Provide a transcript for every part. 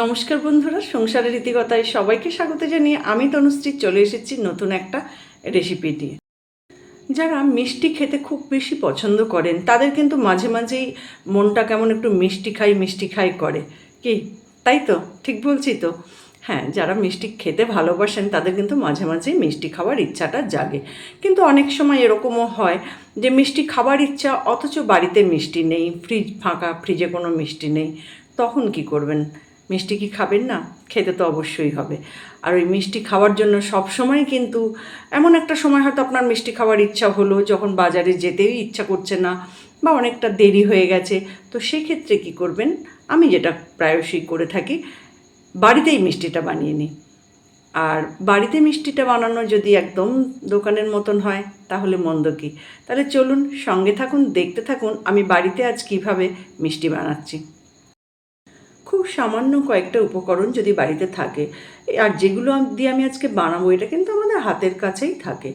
নমস্কার বন্ধুরা সংসারের রীতিকতায় সবাইকে স্বাগত জানিয়ে আমি তনুশ্রী চলে এসেছি নতুন একটা রেসিপি দিয়ে যারা মিষ্টি খেতে খুব বেশি পছন্দ করেন, তাদের কিন্তু মাঝে মাঝেই মনটা কেমন একটু মিষ্টি খাই মিষ্টি খাই করে। কি? তাই তো? ঠিক বলছি তো? হ্যাঁ যারা মিষ্টি খেতে ভালোবাসেন, তাদের কিন্তু মাঝে মাঝেই মিষ্টি খাওয়ার ইচ্ছাটা জাগে। কিন্তু অনেক সময় এরকমও হয় যে মিষ্টি খাবার ইচ্ছা, অথচ বাড়িতে মিষ্টি নেই, ফ্রিজ ফাঁকা, ফ্রিজে কোনো মিষ্টি নেই। তখন কি করবেন? মিষ্টি কি খাবেন না? খেতে তো অবশ্যই হবে। আর ওই মিষ্টি খাওয়ার জন্য সব সময় কিন্তু এমন একটা সময় হয়তো আপনার মিষ্টি খাওয়ার ইচ্ছা হলো, যখন বাজারে যেতেই ইচ্ছা করছে না বা অনেকটা দেরি হয়ে গেছে। তো সেক্ষেত্রে কি করবেন? আমি যেটা প্রায়শই করে থাকি, বাড়িতেই মিষ্টিটা বানিয়ে নিই। আর বাড়িতে মিষ্টিটা বানানো যদি একদম দোকানের মতন হয়, তাহলে মন্দ কি? তাহলে চলুন সঙ্গে থাকুন, দেখতে থাকুন, আমি বাড়িতে আজ কীভাবে মিষ্টি বানাচ্ছি। খুব সামান্য কয়েকটা উপকরণ যদি বাড়িতে থাকে, আর যেগুলো দিয়ে আমি আজকে বানাবো, এটা কিন্তু আমাদের হাতের কাছেই থাকে।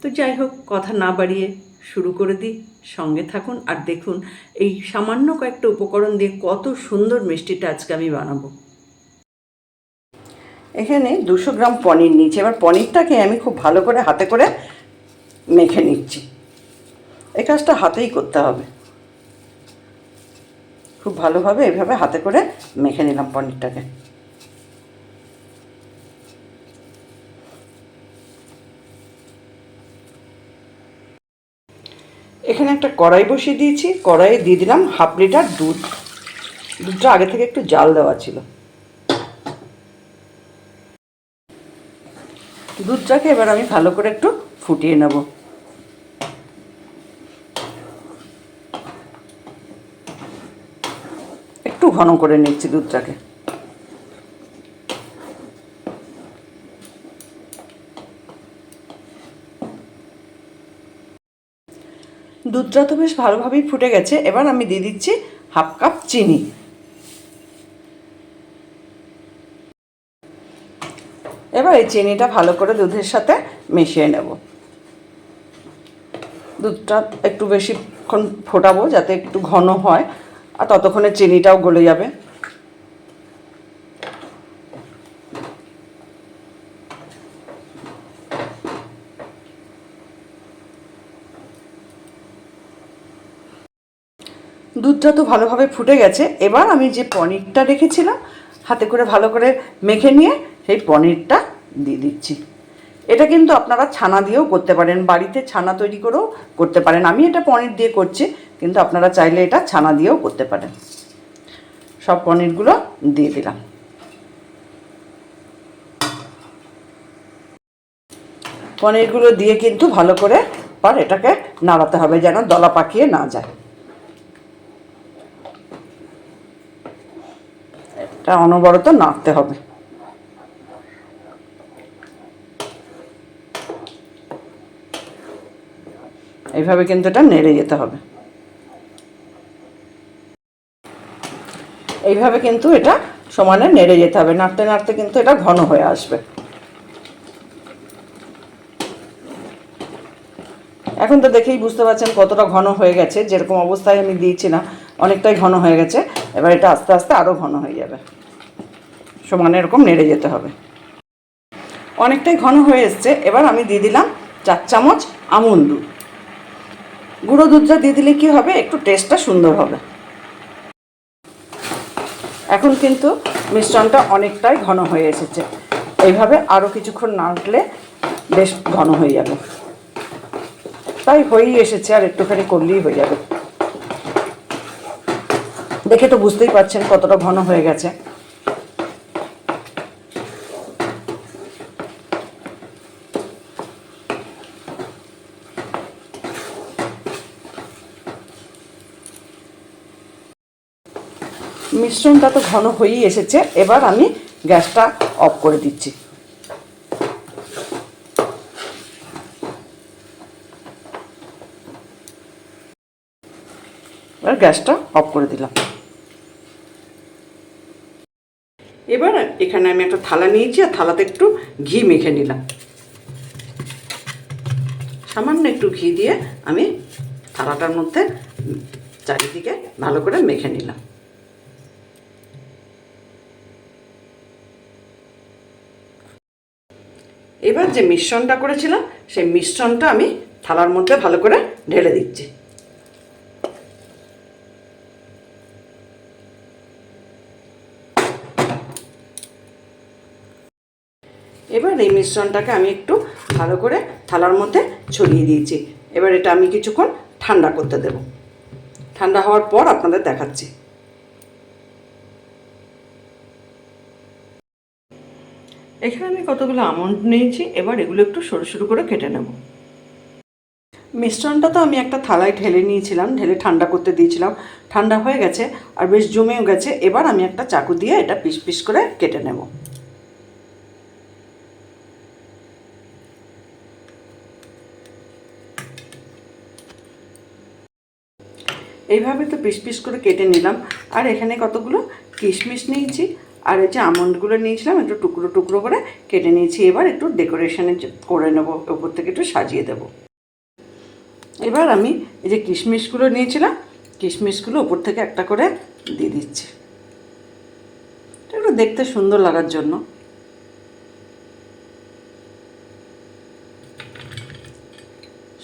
তো যাই হোক, কথা না বাড়িয়ে শুরু করে দিই। সঙ্গে থাকুন আর দেখুন এই সামান্য কয়েকটা উপকরণ দিয়ে কত সুন্দর মিষ্টিটা আজকে আমি বানাবো। এখানে দুশো গ্রাম পনির নিচ্ছি এবার পনিরটাকে আমি খুব ভালো করে হাতে করে মেখে নিচ্ছি। এই কাজটা হাতেই করতে হবে। খুব ভালোভাবে এভাবে হাতে করে মেখে নিলাম পনিরটাকে। এখানে একটা কড়াই বসিয়ে দিয়েছি, কড়াইয়ে দিয়ে দিলাম হাফ লিটার দুধ। দুধটা আগে থেকে একটু জাল দেওয়া ছিল। দুধটাকে এবার আমি ভালো করে একটু ফুটিয়ে নেব একটু ঘন করে নিচ্ছি দুধটাকে। দুধটা তো বেশ ভালোভাবেই ফুটে গেছে। এবার আমি দিয়ে দিচ্ছি হাফ কাপ চিনি। এবার এই চিনিটা ভালো করে দুধের সাথে মিশিয়ে নেব। দুধটা একটু বেশিক্ষণ ফোটাবো যাতে একটু ঘন হয়। আর ততক্ষণে চিনিটাও গলে যাবে। দুধটা তো ভালোভাবে ফুটে গেছে। এবার আমি যে পনিরটা রেখেছিলাম, হাতে করে ভালো করে মেখে নিয়ে সেই পনিরটা দিয়ে দিচ্ছি। এটা কিন্তু আপনারা ছানা দিয়েও করতে পারেন, বাড়িতে ছানা তৈরি করেও করতে পারেন। আমি এটা পনির দিয়ে করছি কিন্তু আপনারা চাইলে এটা ছানা দিয়েও করতে পারেন। সব পনিরগুলো দিয়ে দিলাম। পনিরগুলো দিয়ে কিন্তু ভালো করে পর এটাকে নাড়াতে হবে যেন দলা পাকিয়ে না যায়। এটা অনবরত নাড়তে হবে। এইভাবে কিন্তু এটা নেড়ে যেতে হবে। এইভাবে কিন্তু এটা সমানে নেড়ে যেতে হবে। নাড়তে নাড়তে কিন্তু এটা ঘন হয়ে আসবে। এখন তো দেখেই বুঝতে পারছেন কতটা ঘন হয়ে গেছে। যেরকম অবস্থায় আমি দিয়েছিলাম অনেকটাই ঘন হয়ে গেছে। এবার এটা আস্তে আস্তে আরও ঘন হয়ে যাবে। সমানে এরকম নেড়ে যেতে হবে। অনেকটাই ঘন হয়ে এসছে। এবার আমি দিয়ে দিলাম চার চামচ আমুল দুধ। গুঁড়ো দুধটা দিয়ে দিলে কী হবে? একটু টেস্টটা সুন্দর হবে। এখন কিন্তু মিশ্রণটা অনেকটাই ঘন হয়ে এসেছে। এইভাবে আরও কিছুক্ষণ নাড়লে বেশ ঘন হয়ে যাবে। তাই হয়েই এসেছে, আর একটুখানি করলেই হয়ে যাবে। দেখে তো বুঝতেই পারছেন কতটা ঘন হয়ে গেছে। মিশ্রণটা তো ঘন হয়েই এসেছে। এবার আমি গ্যাসটা অফ করে দিচ্ছি। এবার গ্যাসটা অফ করে দিলাম। এবার এখানে আমি একটা থালা নিয়েছি, আর থালাতে একটু ঘি মেখে নিলাম। সামান্য একটু ঘি দিয়ে আমি থালাটার মধ্যে চারিদিকে ভালো করে মেখে নিলাম। এবার যে মিশ্রণটা করেছিলাম, সেই মিশ্রণটা আমি থালার মধ্যে ভালো করে ঢেলে দিচ্ছি। এবার এই মিশ্রণটাকে আমি একটু ভালো করে থালার মধ্যে ছড়িয়ে দিয়েছি। এবার এটা আমি কিছুক্ষণ ঠান্ডা করতে দেব। ঠান্ডা হওয়ার পর আপনাদের দেখাচ্ছি। এখানে আমি কতগুলো আমন্ড নিয়েছি, এবার এগুলো একটু সরু সরু করে কেটে নেব। মিশ্রণটা তো আমি একটা থালায় ঢেলে নিয়েছিলাম, ঢেলে ঠান্ডা করতে দিয়েছিলাম। ঠান্ডা হয়ে গেছে আর বেশ জমেও গেছে, এবার আমি একটা চাকু দিয়ে এটা পিস পিস করে কেটে নেব। এইভাবে তো পিস পিস করে কেটে নিলাম। আর এখানে কতগুলো কিশমিশ নিয়েছি আর যে আমন্ডগুলো নিয়েছিলাম, একটু টুকরো টুকরো করে কেটে নিয়েছি। এবার একটু ডেকোরেশনে করে নেব, ওপর থেকে একটু সাজিয়ে দেব। এবার আমি এই যে কিশমিশগুলো নিয়েছিলাম, কিশমিশগুলো ওপর থেকে একটা করে দিয়ে দিচ্ছি। একটু দেখতে সুন্দর লাগার জন্য।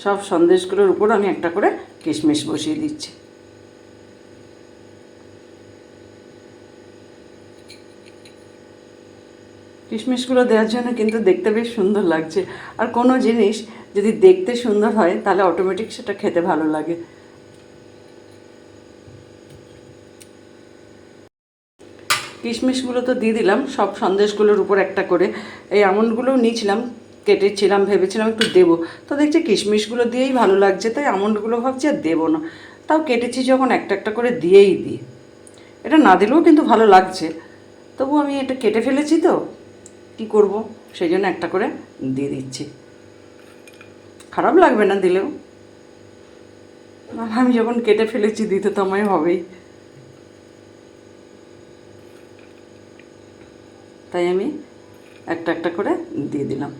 সব সন্দেশগুলোর উপর আমি একটা করে কিশমিশ বসিয়ে দিচ্ছি। কিশমিশগুলো দেওয়ার জন্য কিন্তু দেখতে বেশ সুন্দর লাগছে। আর কোনো জিনিস যদি দেখতে সুন্দর হয়, তাহলে অটোমেটিক সেটা খেতে ভালো লাগে। কিশমিশগুলো তো দিয়ে দিলাম, সব সন্দেশগুলোর উপর একটা করে। এই আমন্ডগুলোও নিয়েছিলাম, কেটেছিলাম, ভেবেছিলাম একটু দেবো। তো দেখছি কিশমিশগুলো দিয়েই ভালো লাগছে, তাই আমন্ডগুলো ভাবছি আর দেবো না। তাও কেটেছি যখন একটা একটা করে দিয়েই দিই। এটা না দিলেও কিন্তু ভালো লাগছে। তবু আমি এটা কেটে ফেলেছি তো। কি করব? সেই জন্য একটা করে দিয়ে দিচ্ছি। খারাপ লাগবে না দিলেও। আমি যখন কেটে ফেলেছি, দিতে তো আমায় হবেই। তাই আমি একটা একটা করে দিয়ে দিলাম।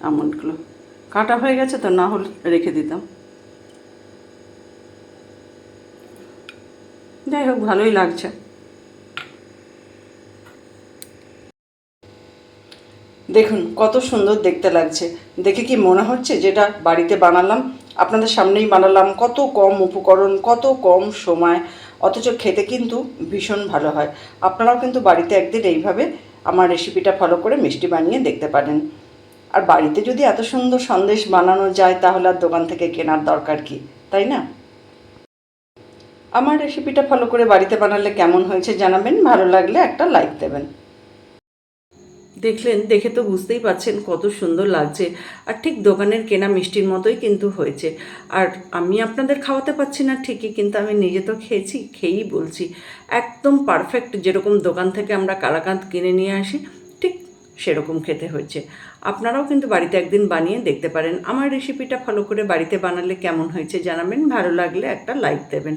আমন্ডগুলো। কাটা হয়ে গেছে তো, না হলে রেখে দিতাম। যাই হোক, ভালোই লাগছে। দেখুন, কত সুন্দর দেখতে লাগছে। দেখে কি মনে হচ্ছে যেটা বাড়িতে বানালাম? আপনাদের সামনেই বানালাম। কত কম উপকরণ, কত কম সময়, অথচ খেতে কিন্তু ভীষণ ভালো হয়। আপনারাও কিন্তু বাড়িতে একদিন এইভাবে আমার রেসিপিটা ফলো করে মিষ্টি বানিয়ে দেখতে পারেন। আর বাড়িতে যদি এত সুন্দর সন্দেশ বানানো যায়, তাহলে আর দোকান থেকে কেনার দরকার কি? তাই না? আমার রেসিপিটা ফলো করে বাড়িতে বানালে কেমন হয়েছে জানাবেন। ভালো লাগলে একটা লাইক দেবেন। দেখলেন, দেখে তো বুঝতেই পারছেন কত সুন্দর লাগছে। আর ঠিক দোকানের কেনা মিষ্টির মতোই কিন্তু হয়েছে। আর আমি আপনাদের খাওয়াতে পারছি না ঠিকই, কিন্তু আমি নিজে তো খেয়েছি, খেয়েই বলছি। একদম পারফেক্ট যেরকম দোকান থেকে আমরা কালাকাঁদ কিনে নিয়ে আসি, ঠিক সেরকম খেতে হয়েছে। আপনারাও কিন্তু বাড়িতে একদিন বানিয়ে দেখতে পারেন। আমার রেসিপিটা ফলো করে বাড়িতে বানালে কেমন হয়েছে জানাবেন। ভালো লাগলে একটা লাইক দেবেন।